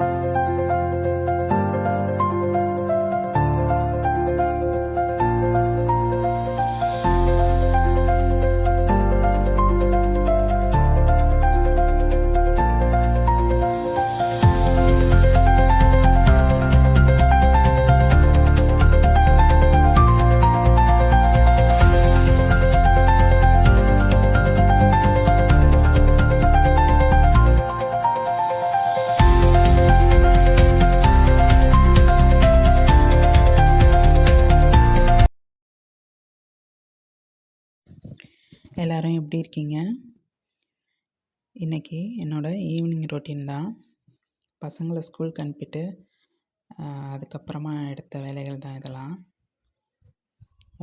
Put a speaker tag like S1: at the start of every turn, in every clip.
S1: you எல்லோரும் எப்படி இருக்கீங்க? இன்றைக்கி என்னோடய ஈவினிங் ரொட்டீன் தான். பசங்களை ஸ்கூலுக்கு அனுப்பிட்டு அதுக்கப்புறமா எடுத்த வேலைகள் தான் இதெல்லாம்.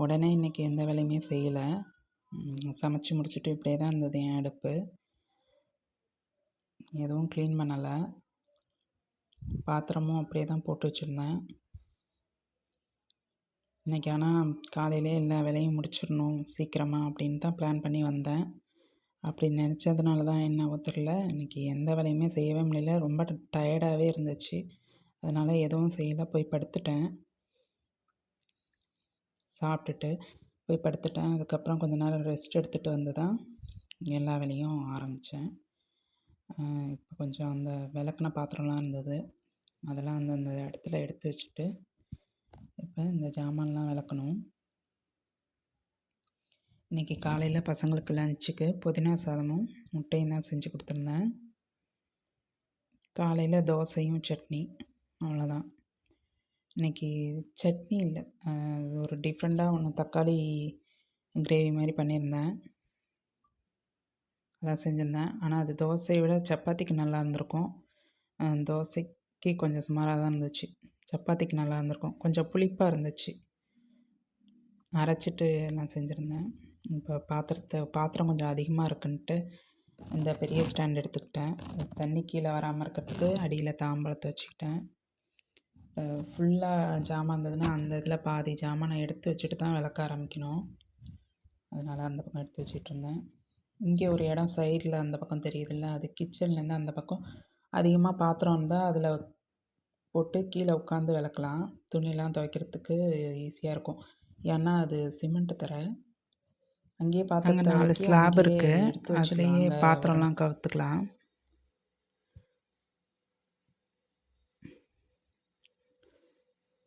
S1: உடனே இன்றைக்கி எந்த வேலையுமே செய்யலை. சமைச்சி முடிச்சுட்டு இப்படியே தான் இருந்தது என் அடுப்பு. எதுவும் க்ளீன் பண்ணலை. பாத்திரமும் அப்படியே தான் போட்டு வச்சுருந்தேன். இன்றைக்கி ஆனால் காலையிலே எல்லா வேலையும் முடிச்சிடணும் சீக்கிரமாக அப்படின்னு தான் பிளான் பண்ணி வந்தேன். அப்படி நினச்சதுனால தான் என்னவோ தெரில இன்றைக்கி எந்த வேலையுமே செய்யவே முடியல. ரொம்ப டயர்டாகவே இருந்துச்சு. அதனால் எதுவும் செய்யலை. போய் படுத்துட்டேன். சாப்பிட்டுட்டு போய் படுத்துட்டேன். அதுக்கப்புறம் கொஞ்ச நேரம் ரெஸ்ட் எடுத்துகிட்டு வந்து தான் எல்லா வேலையும் ஆரம்பித்தேன் இப்போ கொஞ்சம் அந்த விளக்குன பாத்திரம்லாம் இருந்தது. அதெல்லாம் அந்தந்த இடத்துல எடுத்து வச்சுட்டு இப்போ இந்த ஜாமான்லாம் விளக்கணும். இன்றைக்கி காலையில் பசங்களுக்கு லஞ்சுக்கு புதினா சாதமும் முட்டையும் தான் செஞ்சு கொடுத்துருந்தேன். காலையில் தோசையும் சட்னி அவ்வளோதான் இன்றைக்கி சட்னி இல்லை. ஒரு டிஃப்ரெண்ட்டாக ஒன்று தக்காளி கிரேவி மாதிரி பண்ணியிருந்தேன். அதான் செஞ்சுருந்தேன். ஆனால் அது தோசையை விட சப்பாத்திக்கு நல்லா இருந்திருக்கும். தோசைக்கு கொஞ்சம் சுமாராக தான் இருந்துச்சு. சப்பாத்திக்கு நல்லா இருந்திருக்கும். கொஞ்சம் புளிப்பாக இருந்துச்சு. அரைச்சிட்டு நான் செஞ்சுருந்தேன். இப்போ பாத்திரத்தை பாத்திரம் கொஞ்சம் அதிகமாக இருக்குன்ட்டு இந்த பெரிய ஸ்டாண்ட் எடுத்துக்கிட்டேன். தண்ணி கீழே வராமல் இருக்கிறதுக்கு அடியில் தாம்பழத்தை வச்சுக்கிட்டேன். ஃபுல்லாக ஜாமான் இருந்ததுன்னா அந்த இதில் பாதி ஜாமான் நான் எடுத்து வச்சுட்டு தான் விளக்க ஆரம்பிக்கணும். அதனால் அந்த பக்கம் எடுத்து வச்சுட்டு இருந்தேன். இங்கே ஒரு இடம் சைடில் அந்த பக்கம் தெரியுதுல்ல? அது கிச்சன்லேருந்து அந்த பக்கம் அதிகமாக பாத்திரம் இருந்தால் அதில் போட்டு கீழே உட்காந்து விளக்கலாம். துணிலாம் துவைக்கிறதுக்கு ஈஸியாக இருக்கும். ஏன்னா அது சிமெண்ட்டு தர. அங்கேயே பாத்திரம் நாலு ஸ்லாப் இருக்குது அதுலேயே பாத்திரம்லாம் கவுத்துக்கலாம்.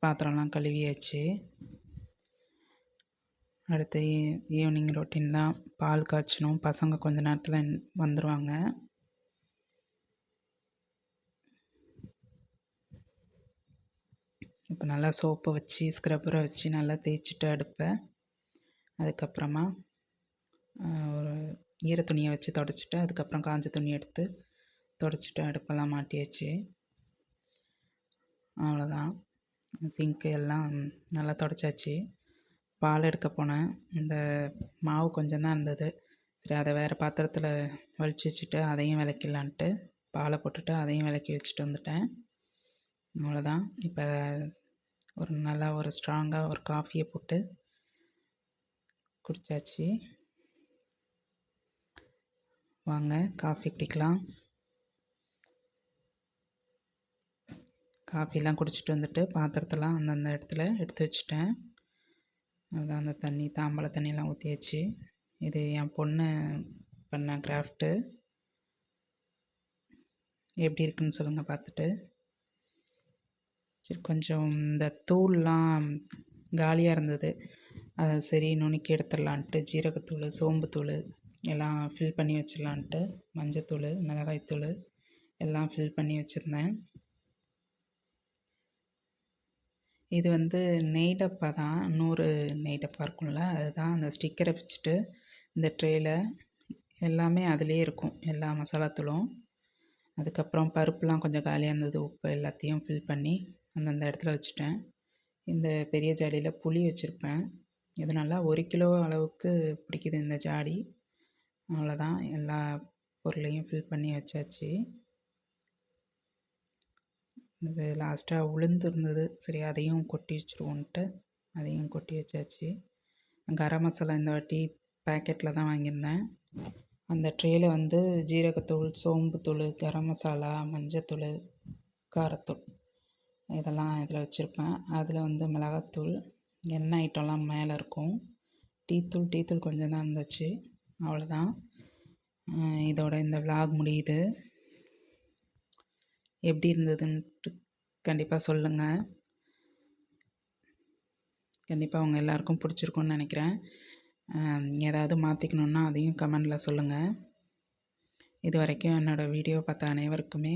S1: பாத்திரம்லாம் கழுவியாச்சு. அடுத்து ஈவினிங் ரொட்டீன் தான். பால் காய்ச்சணும். பசங்க கொஞ்ச நேரத்தில் வந்துடுவாங்க இப்போ நல்லா சோப்பை வச்சு ஸ்க்ரப்பரை வச்சு நல்லா தேய்ச்சிட்டு அடுப்பேன். அதுக்கப்புறமா ஒரு ஈர துணியை வச்சு தொடச்சிட்டு அதுக்கப்புறம் காஞ்ச துணி எடுத்து தொடச்சிட்டு அடுப்பெல்லாம் மாட்டியாச்சு. அவ்வளோதான். சிங்க்கு எல்லாம் நல்லா தொடச்சாச்சு. பால் எடுக்க போனேன். இந்த மாவு கொஞ்சம் தான் இருந்தது. சரி அதை வேறு பாத்திரத்தில் வலிச்சு வச்சுட்டு அதையும் விளக்கிடலான்ட்டு பாலை போட்டுட்டு அதையும் விளக்கி வச்சுட்டு வந்துட்டேன். அவ்வளோதான். இப்போ ஒரு நல்லா ஒரு ஸ்ட்ராங்காக ஒரு காஃபியை போட்டு குடித்தாச்சு வாங்க காஃபி குடிக்கலாம். காஃபிலாம் குடிச்சிட்டு வந்துட்டு பாத்திரத்தெல்லாம் அந்தந்த இடத்துல எடுத்து வச்சுட்டேன். அதுதான் அந்த தண்ணி தாம்பழ தண்ணியெலாம் ஊற்றியாச்சு இது என் பொண்ணு பண்ண கிராஃப்ட்டு எப்படி இருக்குன்னு சொல்லுங்கள் பார்த்துட்டு. சரி கொஞ்சம் இந்த தூள்லாம் காலியாக இருந்தது. அதை சரி நுணுக்கி எடுத்துடலான்ட்டு ஜீரகத்தூள் சோம்புத்தூள் எல்லாம் ஃபில் பண்ணி வச்சிடலான்ட்டு மஞ்சத்தூள் மிளகாய்த்தூள் எல்லாம் ஃபில் பண்ணி வச்சுருந்தேன். இது வந்து நெய் டப்பா தான் நூறு நெய் டப்பா இருக்கும்ல அதுதான் அந்த ஸ்டிக்கரை வச்சுட்டு இந்த ட்ரேயில் எல்லாமே அதிலே இருக்கும் எல்லா மசாலாத்தூளும். அதுக்கப்புறம் பருப்புலாம் கொஞ்சம் காலியாக இருந்தது உப்பு எல்லாத்தையும் ஃபில் பண்ணி அந்தந்த இடத்துல வச்சுட்டேன். இந்த பெரிய ஜாடியில் புளி வச்சுருப்பேன். இது நல்லா ஒரு கிலோ அளவுக்கு பிடிக்குது இந்த ஜாடி. அவ்வளோதான் எல்லா பொருளையும் ஃபில் பண்ணி வச்சாச்சு. இது லாஸ்ட்டாக உளுந்து இருந்தது சரி அதையும் கொட்டி வச்சுருவோன்ட்டு அதையும் கொட்டி வச்சாச்சு. கரம் மசாலா இந்த வாட்டி பேக்கெட்டில் தான் வாங்கியிருந்தேன். அந்த ட்ரேயில் வந்து ஜீரகத்தூள் சோம்புத்தூள் கரம் மசாலா மஞ்சத்தூள் காரத்தூள். இதெல்லாம் இதில் வச்சுருப்பேன். அதில் வந்து மிளகாத்தூள் எண்ணெய் ஐட்டம்லாம் மேலே இருக்கும். டீத்தூள் டீத்தூள் கொஞ்சம் தான் இருந்துச்சு. அவ்வளோதான். இதோட இந்த விலாக் முடியுது. எப்படி இருந்ததுன்ட்டு கண்டிப்பாக சொல்லுங்கள் கண்டிப்பாக அவங்க எல்லாருக்கும் பிடிச்சிருக்குன்னு நினைக்கிறேன். ஏதாவது மாற்றிக்கணுன்னா அதையும் கமெண்டில் சொல்லுங்கள் இது வரைக்கும் என்னோடய வீடியோ பார்த்த அனைவருக்குமே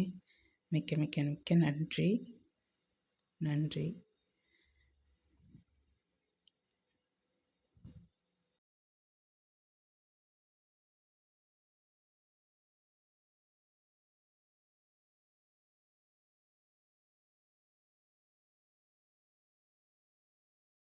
S1: மிக்க மிக்க மிக்க நன்றி. நன்றி.